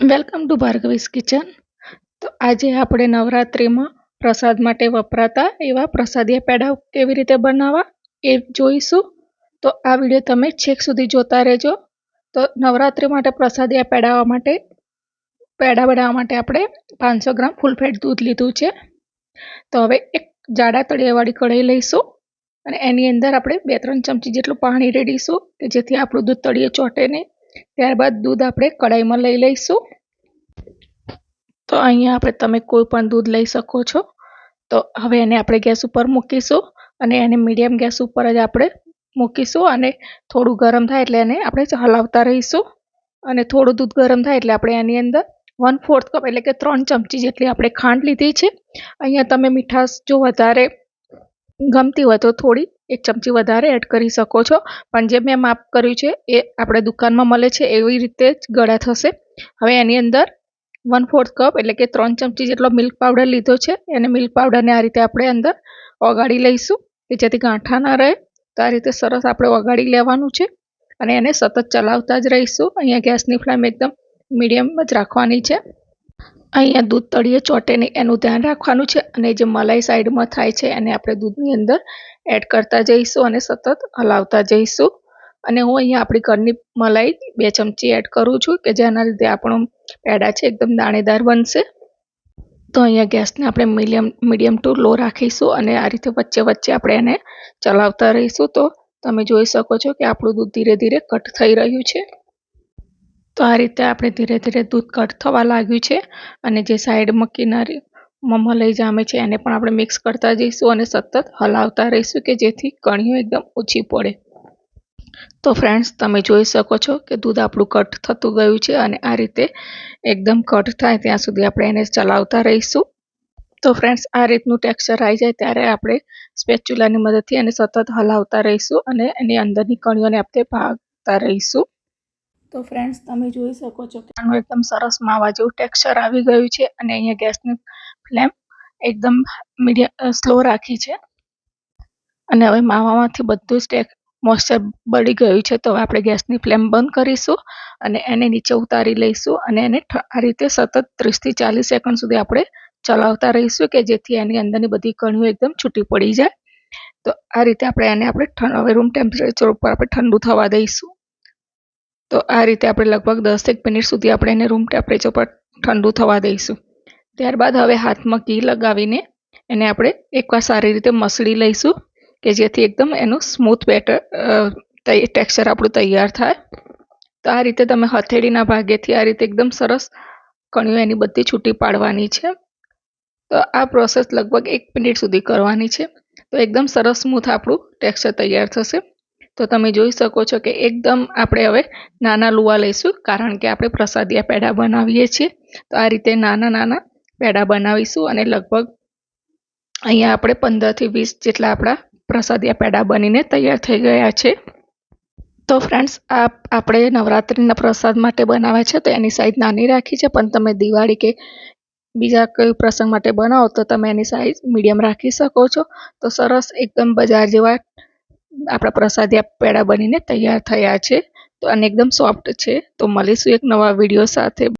Welcome to ભાર્ગવીસ kitchen તો આજે આપણે નવરાત્રિમાં પ્રસાદ માટે વપરાતા એવા પ્રસાદીય પેડા કેવી રીતે બનાવવા એ જોઈશું. તો આ વીડિયો તમે છેક સુધી જોતા રહેજો. તો નવરાત્રિ માટે પ્રસાદીય પેડાવા માટે પેડા બનાવવા માટે આપણે પાંચસો ગ્રામ ફૂલ ફેટ દૂધ લીધું છે. તો હવે એક જાડા તળિયાવાળી કઢાઈ લઈશું અને એની અંદર આપણે બે ત્રણ ચમચી જેટલું પાણી રેડીશું કે જેથી આપણું દૂધ તળિયે ચોંટે નહીં. ત્યારબાદ દૂધ આપણે કઢાઈમાં લઈ લઈશું. તો અહીંયા આપણે તમે કોઈ પણ દૂધ લઈ શકો છો. તો હવે એને આપણે ગેસ ઉપર મૂકીશું અને એને મીડિયમ ગેસ ઉપર જ આપણે મૂકીશું અને થોડું ગરમ થાય એટલે એને આપણે હલાવતા રહીશું. અને થોડું દૂધ ગરમ થાય એટલે આપણે એની અંદર વન ફોર્થ કપ એટલે કે ત્રણ ચમચી જેટલી આપણે ખાંડ લીધી છે. અહીંયા તમે મીઠાશ જો વધારે ગમતી હોય તો થોડી એક ચમચી વધારે એડ કરી શકો છો. પણ જે મેં માપ કર્યું છે, એ આપણે દુકાનમાં મળે છે, એવી રીતે જ ગળા થશે. હવે એની અંદર વન ફોર્થ કપ એટલે કે ત્રણ ચમચી જેટલો મિલ્ક પાવડર લીધો છે, એને મિલ્ક પાવડરને આ રીતે આપણે અંદર ઓગાળી લઈશું, કે જેથી ગાંઠા ના રહે. તો આ રીતે સરસ આપણે ઓગાળી લેવાનું છે અને એને સતત ચલાવતા જ રહીશું. અહીંયા ગેસની ફ્લેમ એકદમ મીડિયમ જ રાખવાની છે. અહીંયા દૂધ તળીએ ચોટે નહીં, એનું ધ્યાન રાખવાનું છે અને જે મલાઈ સાઈડમાં થાય છે એને આપણે દૂધની અંદર એડ કરતા જઈશું અને સતત હલાવતા જઈશું. અને હું અહીંયા આપણી ઘરની મલાઈ બે ચમચી એડ કરું છું કે જેના લીધે આપણું પેડા છે એકદમ દાણેદાર બનશે. તો અહીંયા ગેસને આપણે મીડિયમ મીડિયમ ટુ લો રાખીશું અને આ રીતે વચ્ચે વચ્ચે આપણે એને ચલાવતા રહીશું. તો તમે જોઈ શકો છો કે આપણું દૂધ ધીરે ધીરે કટ થઈ રહ્યું છે. તો આ રીતે આપણે ધીરે ધીરે દૂધ કટ થવા લાગ્યું છે અને જે સાઈડમાં કિનારી લઈ જામે છે એને પણ આપણે મિક્સ કરતા જઈશું અને સતત હલાવતા રહીશું કે જેથી કણીઓ એકદમ ઓછી પડે. તો ફ્રેન્ડ્સ તમે જોઈ શકો છો કે દૂધ આપણું કટ થતું ગયું છે અને આ રીતે એકદમ કટ થાય ત્યાં સુધી આપણે એને ચલાવતા રહીશું. તો ફ્રેન્ડ્સ આ રીતનું ટેક્સચર આવી જાય ત્યારે આપણે સ્પેચ્યુલાની મદદથી એને સતત હલાવતા રહીશું અને એની અંદરની કણીઓને આપણે ભાગતા રહીશું. તો ફ્રેન્ડ્સ તમે જોઈ શકો છો કે આનું એકદમ સરસ માવા જેવું ટેક્સચર આવી ગયું છે અને અહીંયા ગેસની ફ્લેમ એકદમ મીડિયમ સ્લો રાખી છે. અને હવે માવામાંથી બધું જ ટેક મોઇશ્ચર બળી ગયું છે. તો હવે આપણે ગેસની ફ્લેમ બંધ કરીશું અને એને નીચે ઉતારી લઈશું અને એને આ રીતે સતત ત્રીસથી ચાલીસ સેકન્ડ સુધી આપણે ચલાવતા રહીશું કે જેથી એની અંદરની બધી કણીઓ એકદમ છૂટી પડી જાય. તો આ રીતે આપણે એને આપણે હવે રૂમ ટેમ્પરેચર ઉપર આપણે ઠંડુ થવા દઈશું. તો આ રીતે આપણે લગભગ દસેક મિનિટ સુધી આપણે એને રૂમ ટેમ્પરેચર પર ઠંડુ થવા દઈશું. ત્યારબાદ હવે હાથમાં ઘી લગાવીને એને આપણે એકવાર સારી રીતે મસળી લઈશું કે જેથી એકદમ એનું સ્મૂથ બેટર ટેક્સચર આપણું તૈયાર થાય. તો આ રીતે તમે હથેળીના ભાગેથી આ રીતે એકદમ સરસ કણીઓ એની બધી છૂટી પાડવાની છે. તો આ પ્રોસેસ લગભગ એક મિનિટ સુધી કરવાની છે. તો એકદમ સરસ સ્મૂથ આપણું ટેક્સચર તૈયાર થશે. તો તમે જોઈ શકો છો કે એકદમ આપણે હવે નાના લુવા લઈશું, કારણ કે આપણે પ્રસાદિયા પેડા બનાવીએ છીએ. તો આ રીતે નાના નાના પેડા બનાવીશું અને લગભગ અહીંયા આપણે પંદરથી વીસ જેટલા આપણા પ્રસાદિયા પેડા બનીને તૈયાર થઈ ગયા છે. તો ફ્રેન્ડ્સ આ આપણે નવરાત્રિના પ્રસાદ માટે બનાવ્યા છે, તો એની સાઈઝ નાની રાખી છે, પણ તમે દિવાળી કે બીજા કોઈ પ્રસંગ માટે બનાવો તો તમે એની સાઈઝ મીડિયમ રાખી શકો છો. તો સરસ એકદમ બજાર જેવા આપણા પ્રસાદિયા પેડા બનીને તૈયાર થયા છે. તો અને એકદમ સોફ્ટ છે. તો મળીશું એક નવા વીડિયો સાથે.